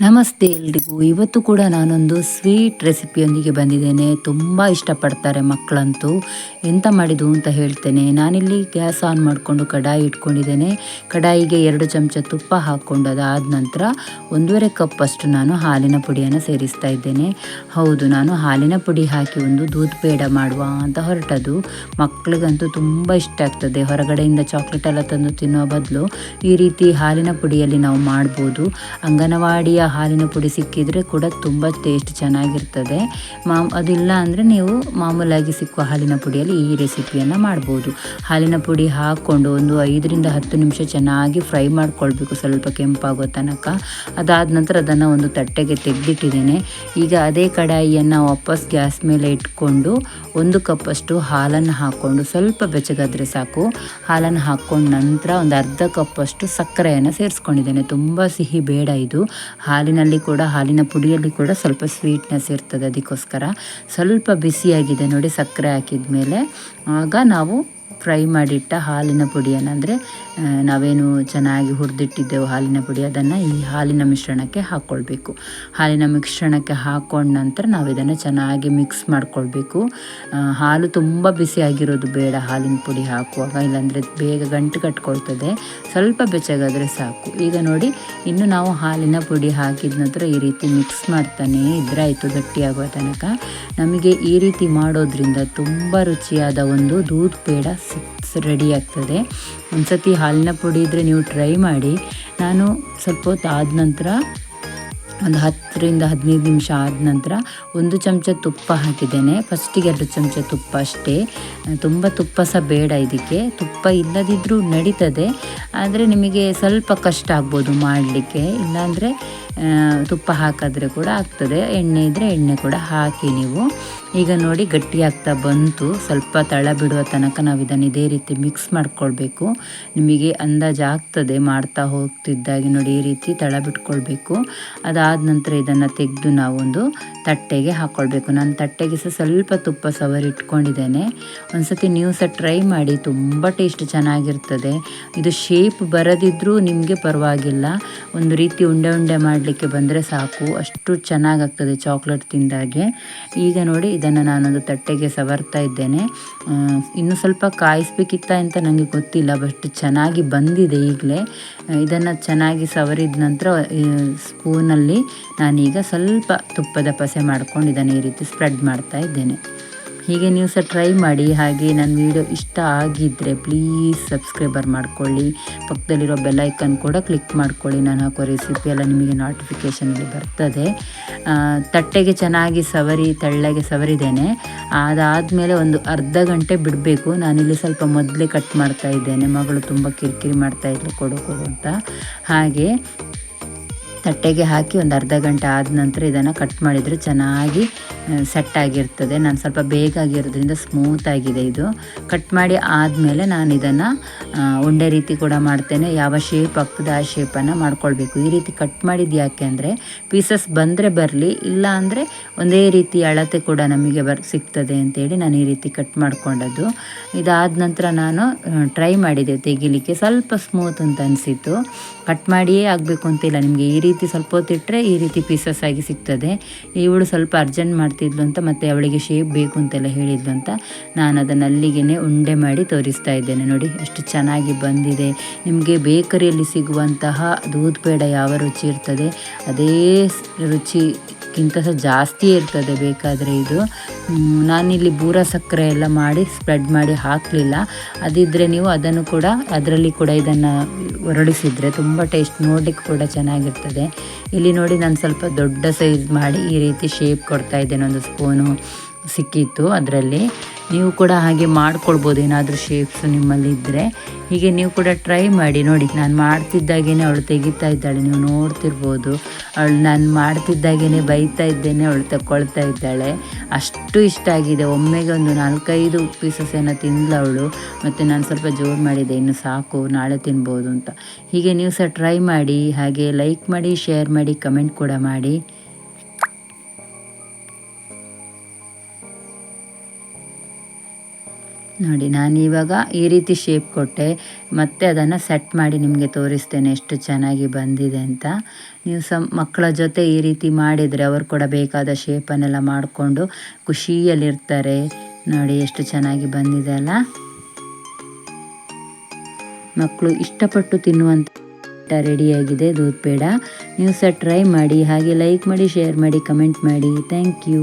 ನಮಸ್ತೆ ಎಲ್ರಿಗೂ. ಇವತ್ತು ಕೂಡ ನಾನೊಂದು ಸ್ವೀಟ್ ರೆಸಿಪಿಯೊಂದಿಗೆ ಬಂದಿದ್ದೇನೆ. ತುಂಬ ಇಷ್ಟಪಡ್ತಾರೆ ಮಕ್ಕಳಂತೂ. ಎಂತ ಮಾಡಿದ್ದು ಅಂತ ಹೇಳ್ತೇನೆ. ನಾನಿಲ್ಲಿ ಗ್ಯಾಸ್ ಆನ್ ಮಾಡಿಕೊಂಡು ಕಡಾಯಿ ಇಟ್ಕೊಂಡಿದ್ದೇನೆ. ಕಡಾಯಿಗೆ ಎರಡು ಚಮಚ ತುಪ್ಪ ಹಾಕ್ಕೊಂಡು ಅದಾದ ನಂತರ ಒಂದೂವರೆ ಕಪ್ ಅಷ್ಟು ನಾನು ಹಾಲಿನ ಪುಡಿಯನ್ನು ಸೇರಿಸ್ತಾ ಇದ್ದೇನೆ. ಹೌದು, ನಾನು ಹಾಲಿನ ಪುಡಿ ಹಾಕಿ ಒಂದು ದೂದ್ ಪೇಡ ಮಾಡುವ ಅಂತ ಹೊರಟದು. ಮಕ್ಕಳಿಗಂತೂ ತುಂಬ ಇಷ್ಟ ಆಗ್ತದೆ. ಹೊರಗಡೆಯಿಂದ ಚಾಕ್ಲೇಟ್ ಎಲ್ಲ ತಂದು ತಿನ್ನೋ ಬದಲು ಈ ರೀತಿ ಹಾಲಿನ ಪುಡಿಯಲ್ಲಿ ನಾವು ಮಾಡ್ಬೋದು. ಅಂಗನವಾಡಿಯ ಹಾಲಿನ ಪುಡಿ ಸಿಕ್ಕಿದರೆ ಕೂಡ ತುಂಬ ಟೇಸ್ಟ್ ಚೆನ್ನಾಗಿರ್ತದೆ. ಮಾ ಅದಿಲ್ಲ ಅಂದರೆ ನೀವು ಮಾಮೂಲಾಗಿ ಸಿಕ್ಕುವ ಹಾಲಿನ ಪುಡಿಯಲ್ಲಿ ಈ ರೆಸಿಪಿಯನ್ನು ಮಾಡ್ಬೋದು. ಹಾಲಿನ ಪುಡಿ ಹಾಕ್ಕೊಂಡು ಒಂದು ಐದರಿಂದ ಹತ್ತು ನಿಮಿಷ ಚೆನ್ನಾಗಿ ಫ್ರೈ ಮಾಡ್ಕೊಳ್ಬೇಕು ಸ್ವಲ್ಪ ಕೆಂಪಾಗೋ ತನಕ. ಅದಾದ ನಂತರ ಅದನ್ನು ಒಂದು ತಟ್ಟೆಗೆ ತೆಗೆದಿಟ್ಟಿದ್ದೇನೆ. ಈಗ ಅದೇ ಕಡಾಯಿಯನ್ನು ವಾಪಸ್ ಗ್ಯಾಸ್ ಮೇಲೆ ಇಟ್ಕೊಂಡು ಒಂದು ಕಪ್ಪಷ್ಟು ಹಾಲನ್ನು ಹಾಕ್ಕೊಂಡು ಸ್ವಲ್ಪ ಬೆಚ್ಚಗಾದರೆ ಸಾಕು. ಹಾಲನ್ನು ಹಾಕ್ಕೊಂಡು ನಂತರ ಒಂದು ಅರ್ಧ ಕಪ್ಪಷ್ಟು ಸಕ್ಕರೆಯನ್ನು ಸೇರಿಸ್ಕೊಂಡಿದ್ದೇನೆ. ತುಂಬ ಸಿಹಿ ಬೇಡ ಇದು. ಹಾಲಿನಲ್ಲಿ ಕೂಡ, ಹಾಲಿನ ಪುಡಿಯಲ್ಲಿ ಕೂಡ ಸ್ವಲ್ಪ ಸ್ವೀಟ್ನೆಸ್ ಇರ್ತದೆ ಅದಕ್ಕೋಸ್ಕರ. ಸ್ವಲ್ಪ ಬಿಸಿಯಾಗಿದೆ ನೋಡಿ ಸಕ್ಕರೆ ಹಾಕಿದ ಮೇಲೆ ಆಗ ನಾವು ಫ್ರೈ ಮಾಡಿಟ್ಟ ಹಾಲಿನ ಪುಡಿಯನ್ನು ಅಂದರೆ ನಾವೇನು ಚೆನ್ನಾಗಿ ಹುರಿದಿಟ್ಟಿದ್ದೆವು ಹಾಲಿನ ಪುಡಿ, ಅದನ್ನು ಈ ಹಾಲಿನ ಮಿಶ್ರಣಕ್ಕೆ ಹಾಕ್ಕೊಳ್ಬೇಕು ಹಾಲಿನ ಮಿಶ್ರಣಕ್ಕೆ ಹಾಕ್ಕೊಂಡ ನಂತರ ನಾವು ಇದನ್ನು ಚೆನ್ನಾಗಿ ಮಿಕ್ಸ್ ಮಾಡ್ಕೊಳ್ಬೇಕು. ಹಾಲು ತುಂಬ ಬಿಸಿಯಾಗಿರೋದು ಬೇಡ ಹಾಲಿನ ಪುಡಿ ಹಾಕುವಾಗ, ಇಲ್ಲಾಂದರೆ ಬೇಗ ಗಂಟು ಕಟ್ಕೊಳ್ತದೆ. ಸ್ವಲ್ಪ ಬೆಚ್ಚಗಾದರೆ ಸಾಕು. ಈಗ ನೋಡಿ, ಇನ್ನು ನಾವು ಹಾಲಿನ ಪುಡಿ ಹಾಕಿದ ನಂತರ ಈ ರೀತಿ ಮಿಕ್ಸ್ ಮಾಡ್ತಾನೆ ಇದ್ರೆ ಆಯಿತು ಗಟ್ಟಿಯಾಗುವ ತನಕ. ನಮಗೆ ಈ ರೀತಿ ಮಾಡೋದ್ರಿಂದ ತುಂಬ ರುಚಿಯಾದ ಒಂದು ದೂದ್ ಪೇಡ ಸಿಕ್ಸ್ ರೆಡಿ ಆಗ್ತದೆ. ಒಂದು ಹಾಲಿನ ಪುಡಿ ಇದ್ದರೆ ನೀವು ಟ್ರೈ ಮಾಡಿ. ನಾನು ಸ್ವಲ್ಪ ಹೊತ್ತು ಆದ ನಂತರ ಒಂದು ಹತ್ತರಿಂದ ಹದಿನೈದು ನಿಮಿಷ ಆದ ನಂತರ ಒಂದು ಚಮಚ ತುಪ್ಪ ಹಾಕಿದ್ದೇನೆ. ಫಸ್ಟಿಗೆ ಎರಡು ಚಮಚ ತುಪ್ಪ ಅಷ್ಟೇ. ತುಂಬ ತುಪ್ಪ ಸಹ ಬೇಡ ಇದಕ್ಕೆ. ತುಪ್ಪ ಇಲ್ಲದಿದ್ದರೂ ನಡೀತದೆ. ಆದರೆ ನಿಮಗೆ ಸ್ವಲ್ಪ ಕಷ್ಟ ಆಗ್ಬೋದು ಮಾಡಲಿಕ್ಕೆ. ಇಲ್ಲಾಂದರೆ ತುಪ್ಪ ಹಾಕಿದ್ರೆ ಕೂಡ ಆಗ್ತದೆ. ಎಣ್ಣೆ ಇದ್ದರೆ ಎಣ್ಣೆ ಕೂಡ ಹಾಕಿ ನೀವು. ಈಗ ನೋಡಿ ಗಟ್ಟಿ ಆಗ್ತಾ ಬಂತು. ಸ್ವಲ್ಪ ತಳ ಬಿಡುವ ತನಕ ನಾವು ಇದನ್ನು ಇದೇ ರೀತಿ ಮಿಕ್ಸ್ ಮಾಡ್ಕೊಳ್ಬೇಕು. ನಿಮಗೆ ಅಂದಾಜು ಆಗ್ತದೆ ಮಾಡ್ತಾ ಹೋಗ್ತಿದ್ದಾಗೆ ನೋಡಿ ಈ ರೀತಿ ತಳ ಬಿಟ್ಕೊಳ್ಬೇಕು. ಅದಾದ ನಂತರ ಇದನ್ನು ತೆಗೆದು ನಾವೊಂದು ತಟ್ಟೆಗೆ ಹಾಕ್ಕೊಳ್ಬೇಕು ನಾನು ತಟ್ಟೆಗೆ ಸಹ ಸ್ವಲ್ಪ ತುಪ್ಪ ಸವರಿ ಇಟ್ಕೊಂಡಿದ್ದೇನೆ ಒಂದ್ಸತಿ ನೀವು ಸಹ ಟ್ರೈ ಮಾಡಿ, ತುಂಬ ಟೇಸ್ಟ್ ಚೆನ್ನಾಗಿರ್ತದೆ. ಇದು ಶೇಪ್ ಬರದಿದ್ದರೂ ನಿಮಗೆ ಪರವಾಗಿಲ್ಲ. ಒಂದು ರೀತಿ ಉಂಡೆ ಉಂಡೆ ಮಾಡಲಿಕ್ಕೆ ಬಂದರೆ ಸಾಕು. ಅಷ್ಟು ಚೆನ್ನಾಗಾಗ್ತದೆ ಚಾಕ್ಲೇಟ್ ತಿಂದಾಗೆ. ಈಗ ನೋಡಿ, ಇದನ್ನು ನಾನೊಂದು ತಟ್ಟೆಗೆ ಸವರ್ತಾ ಇದ್ದೇನೆ. ಇನ್ನು ಸ್ವಲ್ಪ ಕಾಯಿಸ್ಬೇಕಿತ್ತ ಅಂತ ನನಗೆ ಗೊತ್ತಿಲ್ಲ ಬಟ್ ಚೆನ್ನಾಗಿ ಬಂದಿದೆ ಈಗಲೇ. ಇದನ್ನು ಚೆನ್ನಾಗಿ ಸವರಿದ ನಂತರ ಸ್ಪೂನಲ್ಲಿ ನಾನೀಗ ಸ್ವಲ್ಪ ತುಪ್ಪದ ಪಸೆ ಮಾಡ್ಕೊಂಡು ಇದನ್ನು ಈ ರೀತಿ ಸ್ಪ್ರೆಡ್ ಮಾಡ್ತಾ ಇದ್ದೇನೆ. ಹೀಗೆ ನೀವು ಸಹ ಟ್ರೈ ಮಾಡಿ, ಹಾಗೆ ನನ್ನ ವಿಡಿಯೋ ಇಷ್ಟ ಆಗಿದ್ದರೆ ಪ್ಲೀಸ್ ಸಬ್ಸ್ಕ್ರೈಬರ್ ಮಾಡ್ಕೊಳ್ಳಿ. ಪಕ್ಕದಲ್ಲಿರೋ ಬೆಲ್ಲೈಕನ್ ಕೂಡ ಕ್ಲಿಕ್ ಮಾಡ್ಕೊಳ್ಳಿ. ನಾನು ಹಾಕೋ ರೆಸಿಪಿ ಎಲ್ಲ ನಿಮಗೆ ನೋಟಿಫಿಕೇಷನಲ್ಲಿ ಬರ್ತದೆ. ತಟ್ಟೆಗೆ ಚೆನ್ನಾಗಿ ಸವರಿ, ತಳ್ಳಗೆ ಸವರಿದ್ದೇನೆ. ಅದಾದಮೇಲೆ ಒಂದು ಅರ್ಧ ಗಂಟೆ ಬಿಡಬೇಕು. ನಾನಿಲ್ಲಿ ಸ್ವಲ್ಪ ಮೊದಲೇ ಕಟ್ ಮಾಡ್ತಾ ಇದ್ದೇನೆ. ಮಗಳು ತುಂಬ ಕಿರಿಕಿರಿ ಮಾಡ್ತಾ ಕೊಡು ಕೊಡು ಅಂತ. ಹಾಗೆ ತಟ್ಟೆಗೆ ಹಾಕಿ ಒಂದು ಅರ್ಧ ಗಂಟೆ ಆದ ನಂತರ ಇದನ್ನು ಕಟ್ ಮಾಡಿದರೆ ಚೆನ್ನಾಗಿ ಸೆಟ್ ಆಗಿರ್ತದೆ. ನಾನು ಸ್ವಲ್ಪ ಬೇಗ ಆಗಿರೋದ್ರಿಂದ ಸ್ಮೂತ್ ಆಗಿದೆ ಇದು. ಕಟ್ ಮಾಡಿ ಆದಮೇಲೆ ನಾನು ಇದನ್ನು ಉಂಡೆ ರೀತಿ ಕೂಡ ಮಾಡ್ತೇನೆ. ಯಾವ ಶೇಪ್ ಆಗ್ತದೆ ಆ ಶೇಪನ್ನು ಮಾಡ್ಕೊಳ್ಬೇಕು. ಈ ರೀತಿ ಕಟ್ ಮಾಡಿದ್ದು ಯಾಕೆ ಅಂದರೆ ಪೀಸಸ್ ಬಂದರೆ ಬರಲಿ, ಇಲ್ಲ ಅಂದರೆ ಒಂದೇ ರೀತಿ ಅಳತೆ ಕೂಡ ನಮಗೆ ಬರ್, ಸಿಗ್ತದೆ ಅಂತೇಳಿ ನಾನು ಈ ರೀತಿ ಕಟ್ ಮಾಡ್ಕೊಂಡದ್ದು. ಇದಾದ ನಂತರ ನಾನು ಟ್ರೈ ಮಾಡಿದೆ ತೆಗಿಲಿಕ್ಕೆ. ಸ್ವಲ್ಪ ಸ್ಮೂತ್ ಅಂತ ಅನಿಸಿತ್ತು. ಕಟ್ ಮಾಡಿಯೇ ಆಗಬೇಕು ಅಂತಿಲ್ಲ ನಿಮಗೆ ಈ ರೀತಿ ಸ್ವಲ್ಪ ಹೊತ್ತಿಟ್ಟರೆ ಈ ರೀತಿ ಪೀಸಸ್ ಆಗಿ ಸಿಗ್ತದೆ. ಇವಳು ಸ್ವಲ್ಪ ಅರ್ಜೆಂಟ್ ಮಾಡ್ತಿದ್ಲು ಅಂತ ಮತ್ತು ಅವಳಿಗೆ ಶೇಪ್ ಬೇಕು ಅಂತೆಲ್ಲ ಹೇಳಿದ್ಲು ಅಂತ ನಾನು ಅದನ್ನು ಅಲ್ಲಿಗೆ ಉಂಡೆ ಮಾಡಿ ತೋರಿಸ್ತಾ ಇದ್ದೇನೆ. ನೋಡಿ, ಎಷ್ಟು ಚೆನ್ನಾಗಿ ಬಂದಿದೆ. ನಿಮಗೆ ಬೇಕರಿಯಲ್ಲಿ ಸಿಗುವಂತಹ ದೂದ್ ಪೇಡ ಯಾವ ರುಚಿ ಇರ್ತದೆ, ಅದೇ ರುಚಿಗಿಂತ ಸಹ ಜಾಸ್ತಿ ಇರ್ತದೆ ಬೇಕಾದರೆ ಇದು. ನಾನಿಲ್ಲಿ ಬೂರ ಸಕ್ಕರೆ ಎಲ್ಲ ಮಾಡಿ ಸ್ಪ್ರೆಡ್ ಮಾಡಿ ಹಾಕಲಿಲ್ಲ. ಅದಿದ್ದರೆ ನೀವು ಅದನ್ನು ಕೂಡ, ಅದರಲ್ಲಿ ಕೂಡ ಇದನ್ನು ಹೊರಡಿಸಿದರೆ ತುಂಬ ಟೇಸ್ಟ್ ನೋಡಲಿಕ್ಕೆ ಕೂಡ ಚೆನ್ನಾಗಿರ್ತದೆ. ಇಲ್ಲಿ ನೋಡಿ ನಾನು ಸ್ವಲ್ಪ ದೊಡ್ಡ ಸೈಜ್ ಮಾಡಿ ಈ ರೀತಿ ಶೇಪ್ ಕೊಡ್ತಾ ಇದ್ದೇನೆ. ಒಂದು ಸ್ಪೂನು ಸಿಕ್ಕಿತ್ತು ಅದರಲ್ಲಿ. ನೀವು ಕೂಡ ಹಾಗೆ ಮಾಡ್ಕೊಳ್ಬೋದು. ಏನಾದರೂ ಶೇಪ್ಸ್ ನಿಮ್ಮಲ್ಲಿ ಇದ್ದರೆ ಹೀಗೆ ನೀವು ಕೂಡ ಟ್ರೈ ಮಾಡಿ. ನೋಡಿ, ನಾನು ಮಾಡ್ತಿದ್ದಾಗೇ ಅವಳು ತೆಗಿತಾ ಇದ್ದಾಳೆ. ನೀವು ನೋಡ್ತಿರ್ಬೋದು. ಅವಳು ನಾನು ಮಾಡ್ತಿದ್ದಾಗೇ ಬೈತಾ ಇದ್ದೇನೆ, ಅವಳು ತಗೊಳ್ತಾ ಇದ್ದಾಳೆ. ಅಷ್ಟು ಇಷ್ಟ ಆಗಿದೆ. ಒಮ್ಮೆಗೆ ಒಂದು ನಾಲ್ಕೈದು ಪೀಸಸ್ ಏನೋ ತಿಂದ್ಲು ಅವಳು. ಮತ್ತು ನಾನು ಸ್ವಲ್ಪ ಜೋರು ಮಾಡಿದೆ. ಇನ್ನು ಸಾಕು, ನಾಳೆ ತಿನ್ಬೋದು ಅಂತ. ಹೀಗೆ ನೀವು ಸಹ ಟ್ರೈ ಮಾಡಿ, ಹಾಗೆ ಲೈಕ್ ಮಾಡಿ ಶೇರ್ ಮಾಡಿ ಕಮೆಂಟ್ ಕೂಡ ಮಾಡಿ. ನೋಡಿ, ನಾನು ಇವಾಗ ಈ ರೀತಿ ಶೇಪ್ ಕೊಟ್ಟೆ. ಮತ್ತೆ ಅದನ್ನು ಸೆಟ್ ಮಾಡಿ ನಿಮಗೆ ತೋರಿಸ್ತೇನೆ ಎಷ್ಟು ಚೆನ್ನಾಗಿ ಬಂದಿದೆ ಅಂತ. ನೀವು ಸಹ ಮಕ್ಕಳ ಜೊತೆ ಈ ರೀತಿ ಮಾಡಿದರೆ ಅವರು ಕೂಡ ಬೇಕಾದ ಶೇಪನ್ನೆಲ್ಲ ಮಾಡಿಕೊಂಡು ಖುಷಿಯಲ್ಲಿರ್ತಾರೆ. ನೋಡಿ, ಎಷ್ಟು ಚೆನ್ನಾಗಿ ಬಂದಿದೆ ಅಲ್ಲ. ಮಕ್ಕಳು ಇಷ್ಟಪಟ್ಟು ತಿನ್ನುವಂಥ ರೆಡಿಯಾಗಿದೆ ದೂದ್ ಪೇಡ ನೀವು ಸಹ ಟ್ರೈ ಮಾಡಿ, ಹಾಗೆ ಲೈಕ್ ಮಾಡಿ ಶೇರ್ ಮಾಡಿ ಕಮೆಂಟ್ ಮಾಡಿ. Thank you